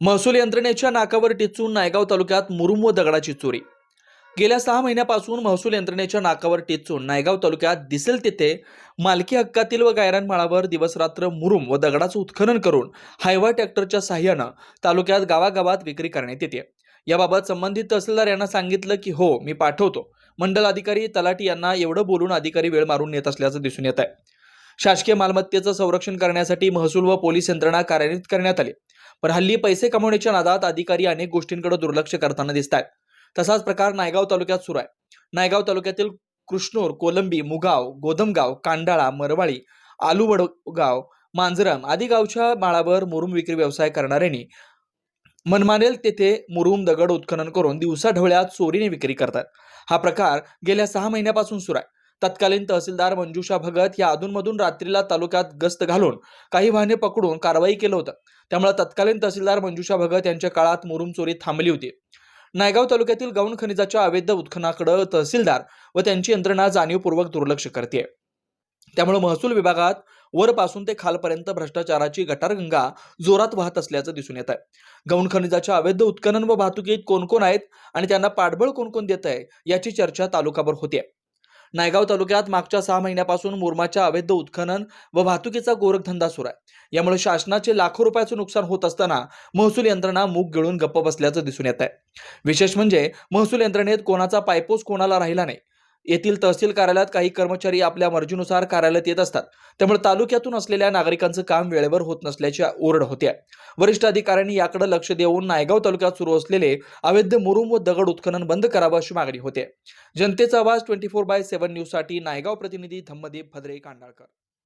महसूल यंत्रणेच्या नाकावर टिचून नायगाव तालुक्यात मुरुम व दगडाची चोरी. गेल्या सहा महिन्यापासून महसूल यंत्रणेच्या नाकावर टिचून नायगाव तालुक्यात दिसेल तिथे मालकी हक्कातील व गायरान माळावर दिवसरात्र मुरुम व दगडाचं उत्खनन करून हायवा ट्रॅक्टरच्या सहाय्यानं तालुक्यात गावागावात विक्री करण्यात येते. याबाबत संबंधित तहसीलदार यांना सांगितलं की हो मी पाठवतो. मंडल अधिकारी तलाटी यांना एवढं बोलून अधिकारी वेळ मारून नेत असल्याचं दिसून येत आहे शासकीय मालमत्तेचं संरक्षण करण्यासाठी महसूल व पोलीस यंत्रणा कार्यान्वित करण्यात आली. पण हल्ली पैसे कमवण्याच्या नादात अधिकारी अनेक गोष्टींकडे दुर्लक्ष करताना दिसत आहेत तसाच प्रकार नायगाव तालुक्यात सुरू आहे. नायगाव तालुक्यातील कृष्णूर कोलंबी मुगाव गोदमगाव कांडाळा मरवाळी आलूवडगाव मांजरम आदी गावच्या माळावर मुरुम विक्री व्यवसाय करणाऱ्यांनी मनमानेल तेथे मुरुम दगड उत्खनन करून दिवसाढवळ्यात चोरीने विक्री करतात. हा प्रकार गेल्या सहा महिन्यापासून सुरू आहे. तत्कालीन तहसीलदार मंजुषा भगत या अधूनमधून रात्रीला तालुक्यात गस्त घालून काही वाहने पकडून कारवाई केलं होतं. त्यामुळे तत्कालीन तहसीलदार मंजुषा भगत यांच्या काळात मुरुम चोरी थांबली होती. नायगाव तालुक्यातील गौण खनिजाच्या अवैध उत्खनाकडे तहसीलदार व त्यांची यंत्रणा जाणीवपूर्वक दुर्लक्ष करते त्यामुळे महसूल विभागात वरपासून ते खालपर्यंत भ्रष्टाचाराची गटारगंगा जोरात वाहत असल्याचं दिसून येत आहे गौण खनिजाच्या अवैध उत्खनन व वाहतुकीत कोण कोण आहेत आणि त्यांना पाठबळ कोण कोण देत आहे याची चर्चा तालुकाभर होते नायगाव तालुक्यात मागच्या सहा महिन्यापासून मुरमाच्या अवैध उत्खनन व वाहतुकीचा गोरखधंदा सुरू आहे. यामुळे शासनाचे लाखो रुपयाचं नुकसान होत असताना महसूल यंत्रणा मूग गिळून गप्प बसल्याचं दिसून येत आहे विशेष म्हणजे महसूल यंत्रणेत कोणाचा पायपोस कोणाला राहिला नाही. येथील तहसील कार्यालयात काही कर्मचारी आपल्या मर्जीनुसार कार्यालयात येत असतात. त्यामुळे तालुक्यातून असलेल्या नागरिकांचं काम वेळेवर होत नसल्याची ओरड होत्या. वरिष्ठ अधिकाऱ्यांनी याकडे लक्ष देऊन नायगाव तालुक्यात सुरू असलेले अवैध मुरुम व दगड उत्खनन बंद करावं अशी मागणी होते. जनतेचा आवाज ट्वेंटी फोर बाय सेव्हन न्यूजसाठी नायगाव प्रतिनिधी धम्मदीप भद्रे कांडाळकर.